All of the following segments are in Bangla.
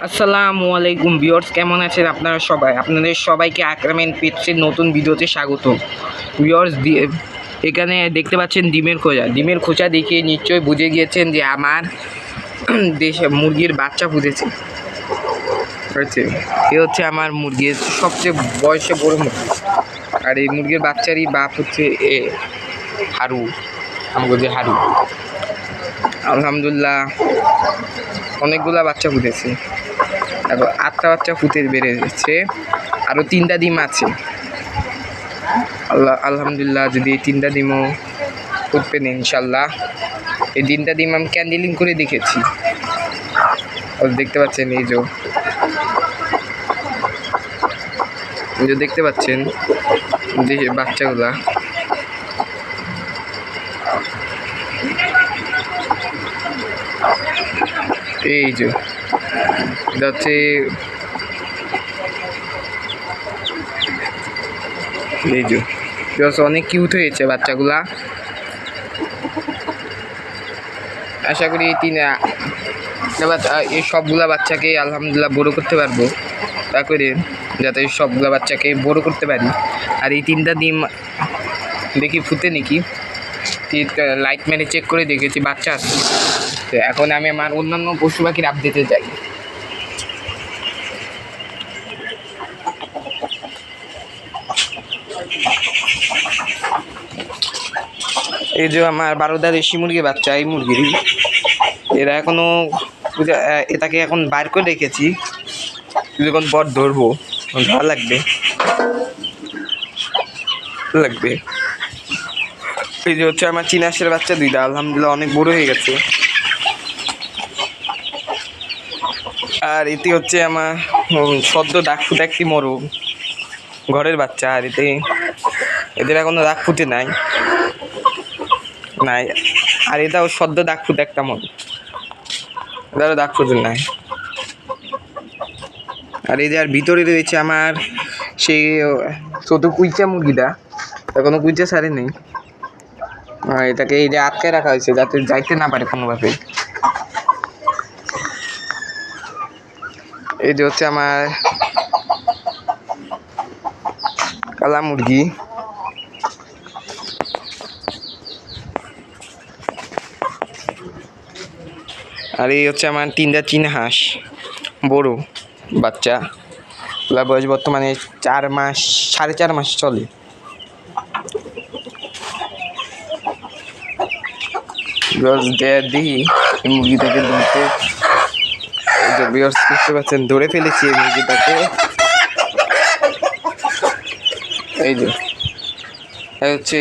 আসসালামু আলাইকুম ভিউয়ার্স, কেমন আছেন আপনারা সবাই? আপনাদের সবাইকে আক্রামেন পেটসের নতুন ভিডিওতে স্বাগত। ভিউয়ার্স এখানে দেখতে পাচ্ছেন ডিমের খোঁজা। ডিমের খোঁজা দেখে নিশ্চয়ই বুঝে গিয়েছেন যে আমার দেশে মুরগির বাচ্চা ফুটেছে হচ্ছে এ হচ্ছে আমার মুরগির সবচেয়ে বয়সে বড় মুরগি। আর এই মুরগির বাচ্চারই বাপ হচ্ছে এ, হারু। আমাকে যে হারু। আলহামদুলিল্লাহ, অনেকগুলা বাচ্চা ফুটেছে তারপর আটটা বাচ্চা ফুটে বেড়েছে আরও তিনটা ডিম আছে। আল্লাহ আলহামদুলিল্লাহ, যদি এই তিনটা ডিমও ফুটবেন ইনশাল্লাহ। এই তিনটা ডিম আমি ক্যান্ডেলিং করে দেখেছি। দেখতে পাচ্ছেন, এই যে যে দেখতে পাচ্ছেন যে বাচ্চাগুলা। এই যে। এটা হচ্ছে যে। অনেক কিউট হয়েছে বাচ্চাগুলা। আশা করি তিন এই সবগুলা বাচ্চাকে আলহামদুলিল্লাহ বড় করতে পারব। তা করে যাতে সবগুলা বাচ্চাকে বড় করতে পারি। আর এই তিনটা ডিম দেখি ফুটে নাকি। লাইট মেরে চেক করে দেখেছি বাচ্চা আছে। তো এখন আমি আমার অন্যান্য পশু পাখির আপডেটে যাই। এই যে আমার বারোদা দেশি মুরগির বাচ্চা, এই মুরগিরই এরা এখনও পূজা- এটাকে এখন বার করে রেখেছি। যখন পর ধরবো। ভালো লাগবে। লাগবে। এই যে হচ্ছে আমার চিনাসের বাচ্চা দুইটা। আলহামদুলিল্লাহ অনেক বড় হয়ে গেছে। আর এটি হচ্ছে আমার সদ্য ডাক ফুটে একটি মরু। ঘরের বাচ্চা আর এতে এদের এখনও দাগ ফুটে নাই। নাই। আর এটাও সদ্য দাগ ফুটে একটা মরু। এটারও দাগ ফুটে নাই। আর এই যে আর ভিতরে রয়েছে আমার সেই ছোট কুইচা মুরগিটা। এখনও কুইচা সারে নেই এটাকে এই যে আটকে রাখা হয়েছে যাতে যাইতে না পারে কোনোভাবে। এই যে হচ্ছে আমার কালা মুরগি। আর এই হচ্ছে আমার তিনটা চীন হাঁস, বড় বাচ্চা। বয়স বর্তমানে চার মাস, সাড়ে চার মাস চলে। বিকজ দিই এই মুরগিটাকে ধরতে। পারছেন ধরে ফেলেছি এই মুরগিটাকে। এই যে, এই হচ্ছে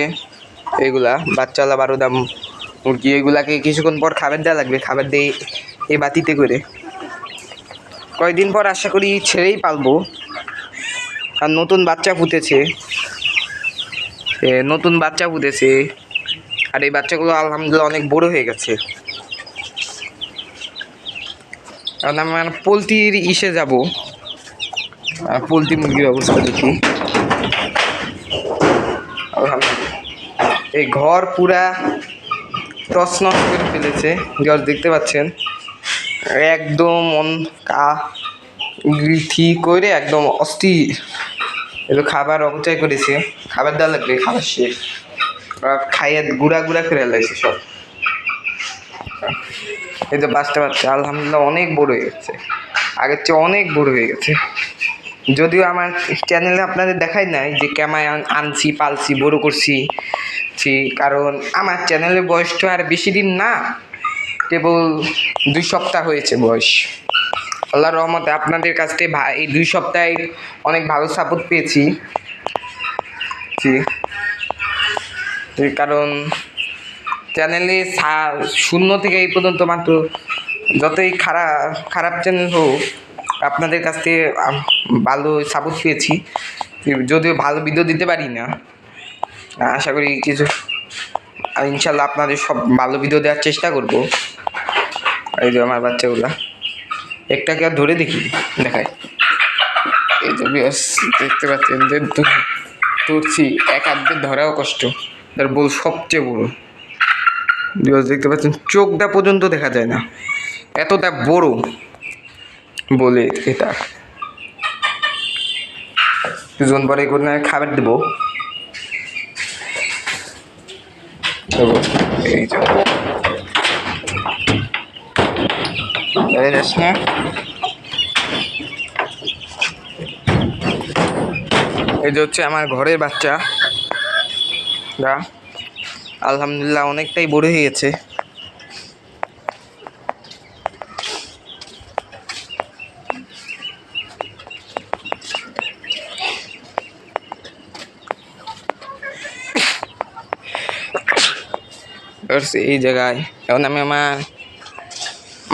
এইগুলা বাচ্চালা বারোদা মুরগি। এগুলাকে কিছুক্ষণ পর খাবার দেওয়া লাগবে, খাবার দিয়ে এই বাতিতে করে। কয়েকদিন পর আশা করি ছেড়েই পালবো। আর নতুন বাচ্চা ফুটেছে নতুন বাচ্চা ফুটেছে আর এই বাচ্চাগুলো আলহামদুলিল্লাহ অনেক বড় হয়ে গেছে। কারণ আমার পোলট্রির ইসে যাব। পোলট্রি মুরগির অবস্থা দেখি। এই ঘর পুরা তছনছ করে ফেলেছে। ঘর দেখতে পাচ্ছেন? একদম কা ঠিক করে একদম অস্থির। এগুলো খাবার অপচয় করেছে। খাবার দেওয়া লাগবে, খাবার শেষ। খাইয়ে গুড়া গুড়া করে লাগছে সব। এই যে বাচ্চা বাচ্চা আলহামদুলিল্লাহ অনেক বড় হয়ে গেছে। আগের চেয়ে অনেক বড় হয়ে গেছে। যদিও আমার চ্যানেলে আপনাদের দেখাই নাই যে আন- আনছি, পালছি, বড় করছি। কারণ আমার চ্যানেলের বয়স তো আর বেশি দিন না, কেবল দুই সপ্তাহ হয়েছে বয়স। আল্লাহ রহমতে আপনাদের কাছ থেকে এই দুই সপ্তাহে অনেক ভালো সাপোর্ট পেয়েছি। কারণ চ্যানেলে শূন্য থেকে এই পর্যন্ত মাত্র যতই খারাপ খারাপ চ্যানেল হোক, আপনাদের কাছ থেকে ভালো সাপোর্ট পেয়েছি। যদিও ভালো ভিডিও দিতে পারি না, আশা করি কিছু ইনশাল্লাহ আপনাদের সব ভালো ভিডিও দেওয়ার চেষ্টা করব। এই যে আমার বাচ্চাগুলা। একটাকে আর ধরে দেখি দেখায় এই যে দেখতে পাচ্ছেন যে ধরছি এক হাত ধরাও কষ্ট। তার বল সবচেয়ে বড়। দেখতে পাচ্ছেন, চোখটা পর্যন্ত দেখা যায় না। এতটা বড় বলে এটা। দুজন পরে কোনো খাবার দেবো। এই যে। এই যে হচ্ছে আমার ঘরের বাচ্চা। দা আলহামদুলিল্লাহ, অনেকটাই বড় হয়ে গেছে। এই জায়গায়, এখন আমি আমার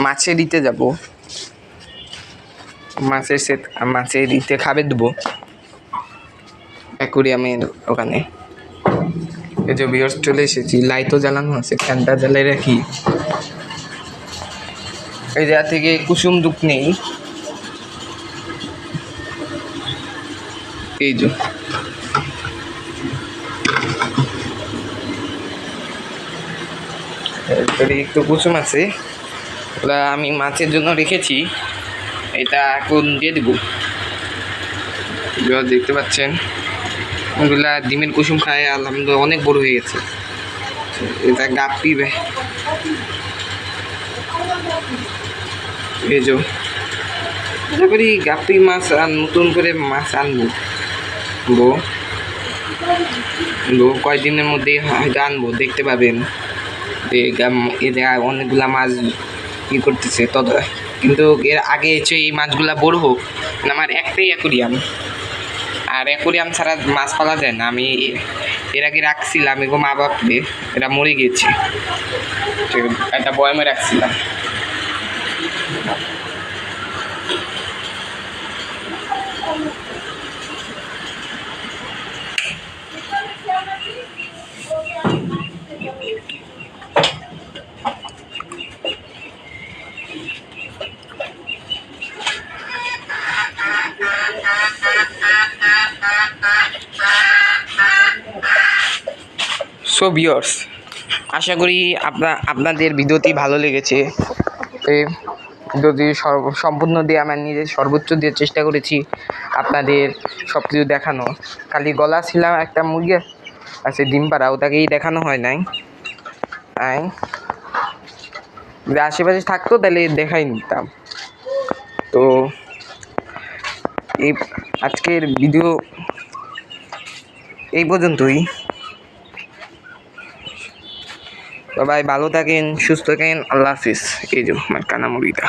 মাছে দিতে যাব। মাছের সে মাছে দিতে খাবে দেবো। অ্যাকুরিয়ামের ওখানে। এই যে বিয়ার্স চলে এসেছি, লাইটও জ্বালানো আছে, ফ্যানটা জ্বালাই রাখি। এই জায়গা থেকে কুসুম দুঃখ নেই। এই যে। একটু কুসুম আছে। ওটা আমি মাছের জন্য রেখেছি। এটা এখন দিয়ে দেবো। দেখতে পাচ্ছেন। ওগুলা ডিমের কুসুম খায়, আলহামদুলিল্লাহ, অনেক বড় হয়ে গেছে। এটা গাপ পিবে। এই যে, আশা করি গাপ্পি মাছ আর নতুন করে মাছ আনব। বো বো কয়দিনের মধ্যে হয়তো আনব, দেখতে পাবেন। যে গাম- এ অনেকগুলা মাছ ই করতেছে তত কিন্তু এর আগে হচ্ছে এই মাছগুলা বড় হোক আমার একটাই অ্যাকুরিয়াম আর অ্যাকুরিয়াম ছাড়া মাছ পালা যায় না। আমি এর আগে রাখছিলাম, এগো মা বাপরে এটা মরে গিয়েছে একটা বয়মে রাখছিলাম। সো বিয়র্স আশা করি আপনা, আপনাদের ভিডিওটি ভালো লেগেছে। সর্ব- সম্পূর্ণ দিয়ে আমার নিজের সর্বোচ্চ দিয়ে চেষ্টা করেছি আপনাদের সব কিছু দেখানো। খালি গলা ছিলাম একটা মুরগি আছে ডিম পাড়া, ওটাকেই দেখানো হয় নাই। আই, যদি আশেপাশে থাকতো তাহলে দেখাই নিতাম। তো, এই আজকের ভিডিও এই পর্যন্তই। সবাই ভালো থাকেন সুস্থ থাকেন আল্লাহ হাফিজ। এই যে আমার কানা মুড়িটা